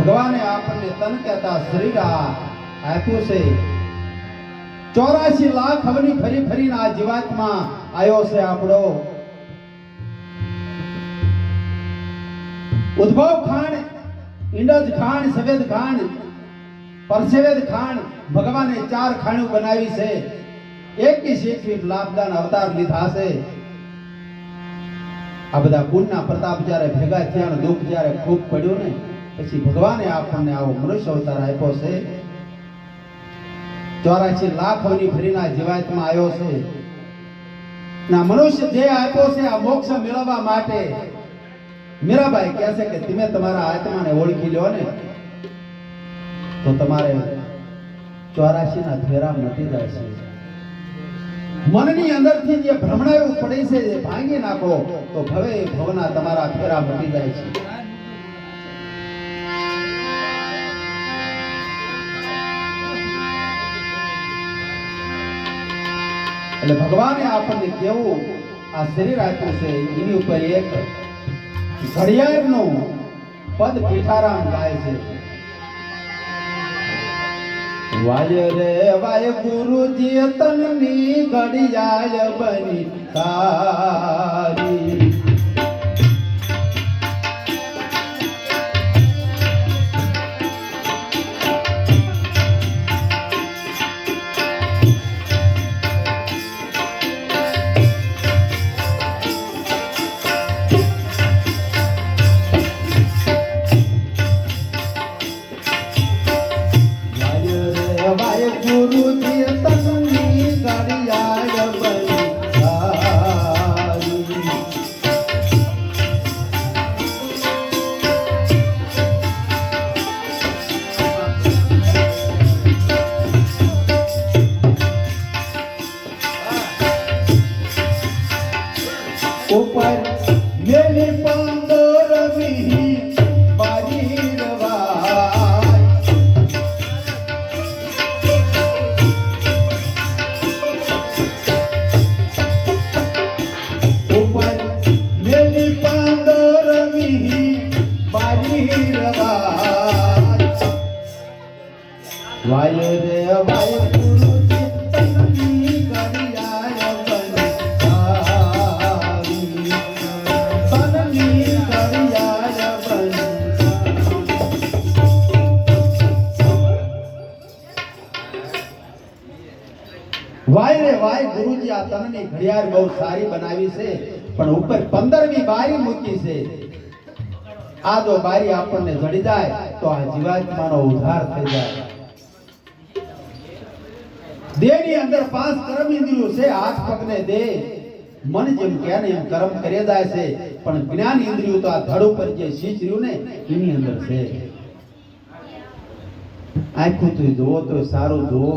ભગવાને આપણને તન કહેતા શરીર, આપ્યું છે. ચોરાશી લાખ હવની ફરી ફરીને આ જીવાતમાં આવ્યો છે આપણો. ઉદ્ભવ ખાણ ઇન્ડજ ખાણ, સફેદ ખાણ, પરસેવેદ ખાણ, ભગવાને ચાર ખાણું બનાવી છે. એકવીસ એકવીસ લાભદાન અવતાર લીધા છે. આ બધા પુણ્યના પ્રતાપ જ્યારે ભેગા થયા દુઃખ જ્યારે ખૂબ પડ્યું ને પછી ભગવાને આપણને આવો મનુષ્ય અવતાર આપ્યો છે. ચોરાશી લાખ ફરીના જીવાતમાં આવ્યો છે. ના મનુષ્ય જે આપ્યો છે, આ મોક્ષ મેળવવા માટે. મીરાબાઈ કહે છે કે તમે તમારા આત્માને ઓળખી લો ને. તો તમારે ચોરાશી ના ફેરા મટી જાય મનની અંદરથી જે ભ્રમણાયું પડે છે જે ભાંગી નાખો, તો ભવે ભવના તમારા ફેરા મટી જાય છે. એટલે ભગવાને આપણને કેવું, આ શરીર આપ્યું છે, એની ઉપર એક ઘડિયાળનું પદ પીઠારામ ગાય છે. વાય રે વાય ગુરુજી, તનની ઘડિયાળ બની તારી. વાય રે વાય ગુરુજી આ તનની ઘડિયાળ બહુ સારી બનાવી છે, પણ ઉપર પંદરમી બારી મૂકી છે. આ જો બારી આપણને જડી જાય, તો આ જીવાત્માનો ઉદ્ધાર થઈ જાય. દેહની અંદર પાંચ કર્મ ઇન્દ્રિયો છે, આઠ પગને દેહ. મન જેમ કે એમ કર્મ કરે જાય છે, પણ જ્ઞાન ઇન્દ્રિયો તો આ ધડ ઉપર જે સીચ રહ્યું ને, એની અંદર છે. આખું તો જુઓ તો સારું જુઓ.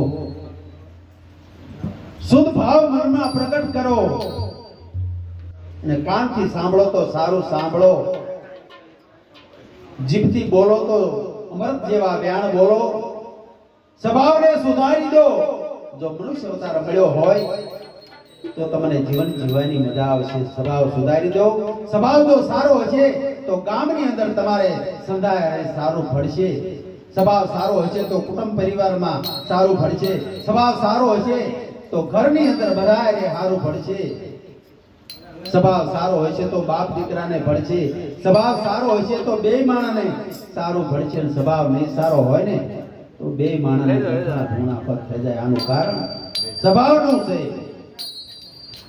શુદ્ધ ભાવ મનમાં પ્રગટ કરો. અને કાનથી સાંભળો તો સારું સાંભળો. જીભથી બોલો તો અમૃત જેવા વ્યાણ બોલો. સ્વભાવને સુધારી દો. જો મનુષ્ય અવતાર મળ્યો હોય, તો તમને જીવન જીવવાની મજા આવશે. સ્વભાવ સુધારી દો. સ્વભાવ જો સારો હશે, તો ગામની અંદર તમારે સંધાય સારું ભળશે. સ્વભાવ સારો હશે, તો કુટુંબ પરિવારમાં સારું ભળશે. સ્વભાવ સારો હશે તો ઘરની અંદર બધાએ સારું ભળશે. સ્વભાવ સારો હોય છે તો બાપ દીકરાને ભળશે. સ્વભાવ સારો હોય છે તો બે માણાને સારું ભળશે અને સ્વભાવ નહીં સારો હોય ને તો બે માણાને ધૂણા પગ થઈ જાય. આનું કારણ સ્વભાવનું છે.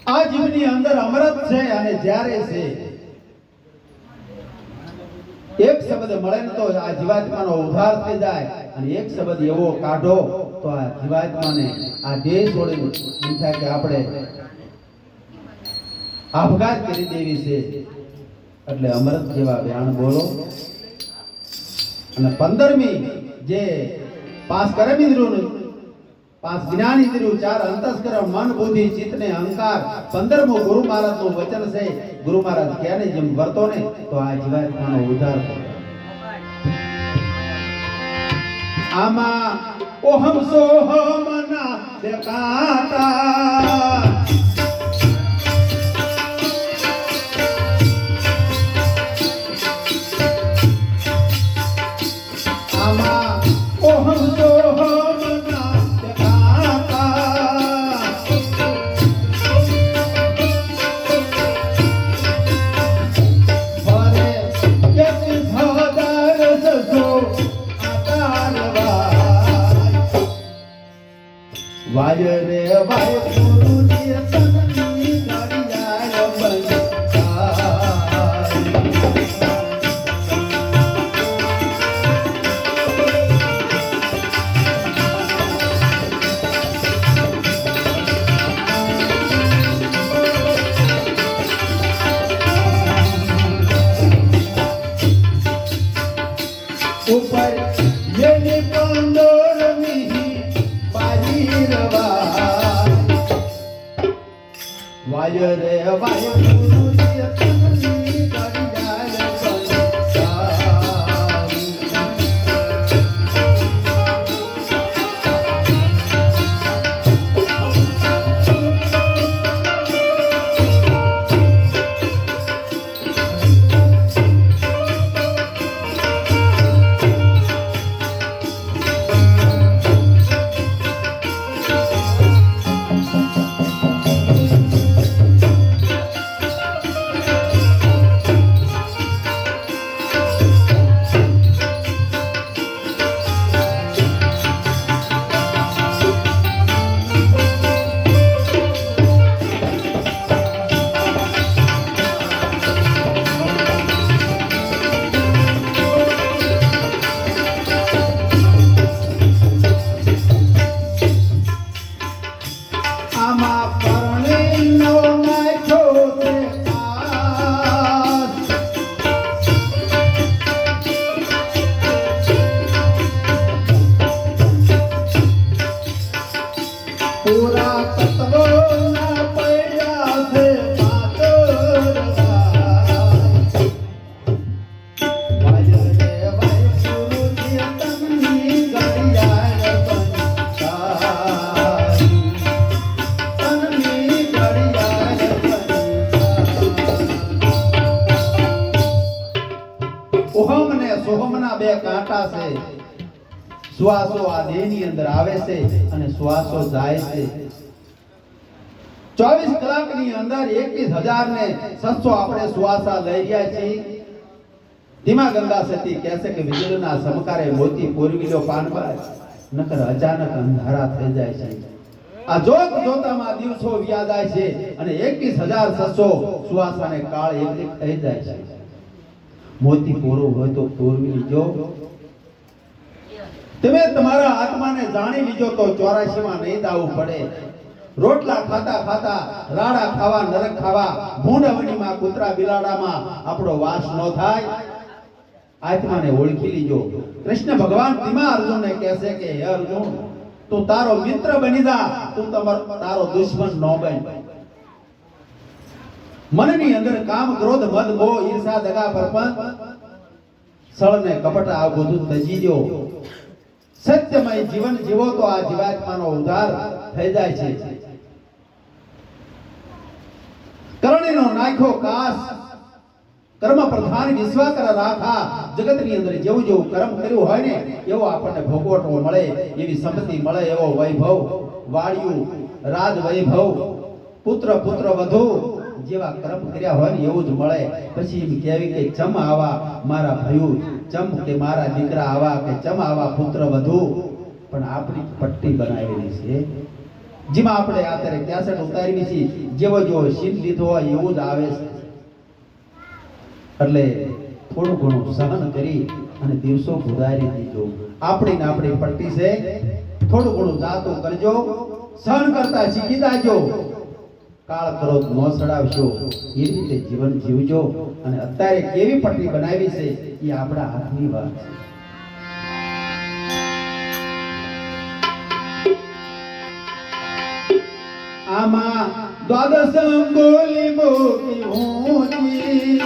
આ જીવની અંદર અમૃત છે અને જ્યારે છે એક શબ્દ મળે ને તો આ જીવાત્માનો ઉદ્ધાર થઈ જાય અને એક શબ્દ એવો કાઢો તો આ જીવાત્માને આ દેહ છોડીને થાય કે આપણે આપઘાત કરી દેવી છે. એટલે અમૃત જેવા વ્યાણ બોલો. અને પંદરમી જે પાંચ કરમ ઇન્દ્રિયોનું પાંચ જ્ઞાન ઇન્દ્રિયો ચાર અંતસ્કરણ, મન, બુદ્ધિ ચિત્ત ને અહંકાર, પંદરમો ગુરુ મહારાજનું વચન છે. ગુરુ મહારાજ ક્યારે જેમ વર્તો ને, તો આ જીવાત્માનો ઉદ્ધાર કરો. આમાં ઓહમ સોહમ ના દેખાતા. Vai, vai, Vai, વાય રે વાય છે શ્વાસો આ દેહની અંદર આવે છે અને શ્વાસો જાય છે. ચોવીસ કલાકની અંદર એકવીસ હજાર ને છસો આપણે શ્વાસા લઈ રહ્યા છીએ. ધીમા ગંગા સતી કહેશે કે વીજળીના સમકારે મોતી પૂરવીલો પાનબાઈ નકર અચાનક અંધારા થઈ જાય છે. આ જોત જોતામાં દિવસો વ્યા છે અને એકવીસ હજાર છસો સુવાસાને કાળ એક થઈ જાય છે. મોતી પૂરો હોય તો પૂર્વી લીજો તમે તમારા આત્માને જાણી લીજો તો ચોરાશીમાં નહીં દાવું પડે. રોટલા ખાતા ખાતા, રાડા ખાવા, નરક ખાવા, ભૂંડવણીમાં, કૂતરા બિલાડામાં આપણો વાસ ન થાય. આત્માને ઓળખી લીજો. કૃષ્ણ ભગવાન ધીમા અર્જુનને કહેશે કે, હે અર્જુન, તું તારો મિત્ર બની જા. તું તમારો, તારો દુશ્મન ન બન. મનની અંદર કામ ક્રોધ મદ મોહ, ઈર્ષા, દગા, પરપંચ, સળને કપટ આ બધું તજી દો સત્યમય જીવન જીવો તો આ જીવાત્માનો ઉદ્ધાર થઈ જાય છે. કરણીનો નાખ્યો કાસ. કર્મ પ્રધાન વિશ્વાકર રાખા. જગતની અંદર જેવું જેવું કર્મ કર્યું હોય ને, એવો આપણને ભોગવટો મળે, એવી સંપત્તિ મળે, એવો વૈભવ. વાળ્યું રાજ વૈભવ પુત્ર પુત્ર, વધુ. જેવા કર્મ કર્યા હોય ને એવું જ મળે. પછી એમ કહેવી કે ચમ આવા મારા ભયુ ચમ કે મારા દીકરા આવા કે ચમ આવા પુત્ર વધુ. પણ આપણી પટ્ટી બનાવેલી છે. જેમાં આપણે અત્યારે કેસેટ ઉતારી છે જેવો જેવો સીન લીધો હોય એવું જ આવે છે. એટલે થોડું ઘણું સહન કરી અને દિવસો ગુજારી દીજો આપણી ને આપણી પટ્ટી છે. થોડું ઘણું જાતું કરજો. સહન કરતા શીખી જાજો. કાળ ક્રોધ ન સડાવશો એ રીતે જીવન જીવજો. અને અત્યારે કેવી પટ્ટી બનાવી છે, એ આપણા હાથની વાત છે. આમાં દ્વાદશ અંગોલી મોટી ઊંચી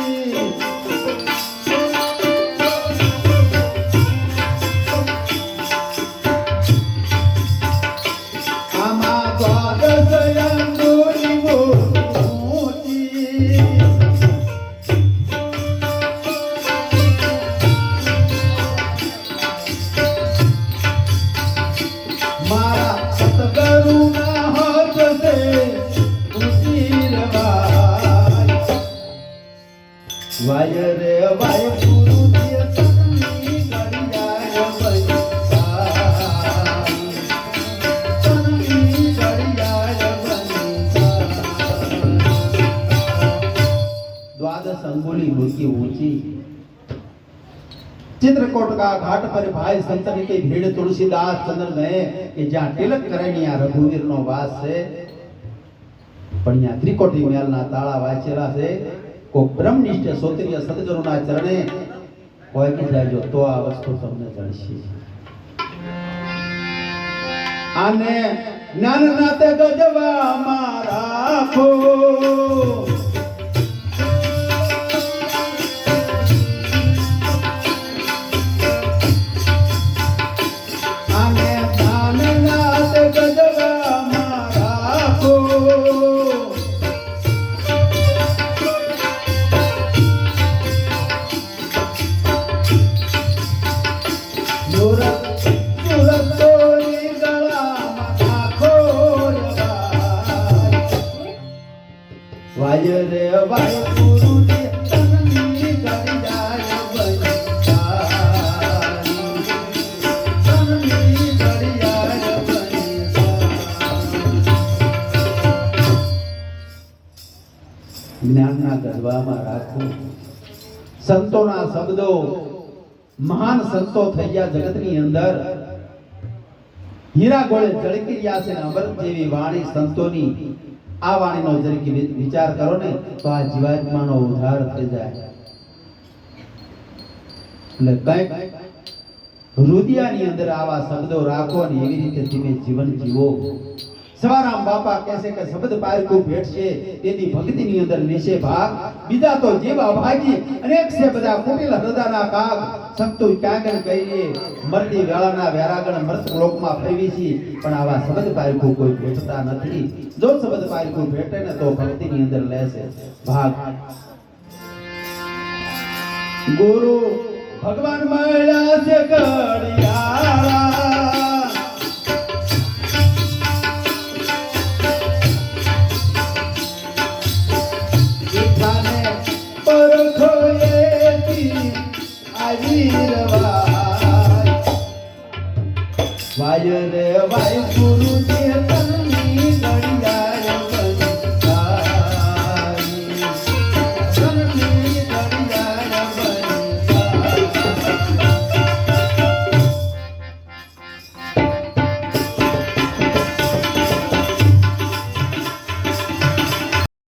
ચિત્રકોટ કા ઘાટ પર ભાઈ સંતની કઈ ભીડ તુલસીદાસ ચંદ્ર ને કે જ્યાં તિલક કરેની આ રઘુવીર નો વાસ છે. પણ ત્યાં ત્રિકોટી મેલ ના તાળા વાંચેલા છે. કોક બ્રહ્મનિષ્ઠ સોત્રીય સદગુરુ ના ચરણે કોઈ કે જાજો તો આ વસ્તુ તમને જણશે આને જ્ઞાન ગજવા મારા રાખો જ્ઞાનના ગરબામાં રાખો. સંતોના શબ્દો મહાન સંતો થઈ ગયા જગતની અંદર. હીરા ગોળે ઝળકી રહ્યા છે ને અમૃત જેવી વાણી સંતોની. આ વાણીનો જરીક વિ- વિચાર કરો ને તો આ જીવાત્માનો ઉદ્ધાર થઈ જાય. એટલે કંઈક હૃદયની અંદર આવા શબ્દો રાખો ને એવી રીતે તમે જીવન જીવો. સવારામ બાપા કહે છે કે શબ્દ પારકું ભેટશે, તેની ભક્તિની અંદર લેશે ભાગ. બીજા તો જેવા ભાગી, અનેક છે બધા કુટિલ હૃદયના કાગ. સંતો ક્યાંગણ કહીએ મરતી વેળાના વેરાગણ મર્ત લોકમાં ફેવી છે. પણ આવા શબ્દ પારકું કોઈ ભેટતા નથી. જો શબ્દ પારકું ભેટે ને તો ભક્તિની અંદર લેશે ભાગ. ગુરુ ભગવાન મળ્યા છે ઘડિયાળા. વાય રે વાય ગુરુજી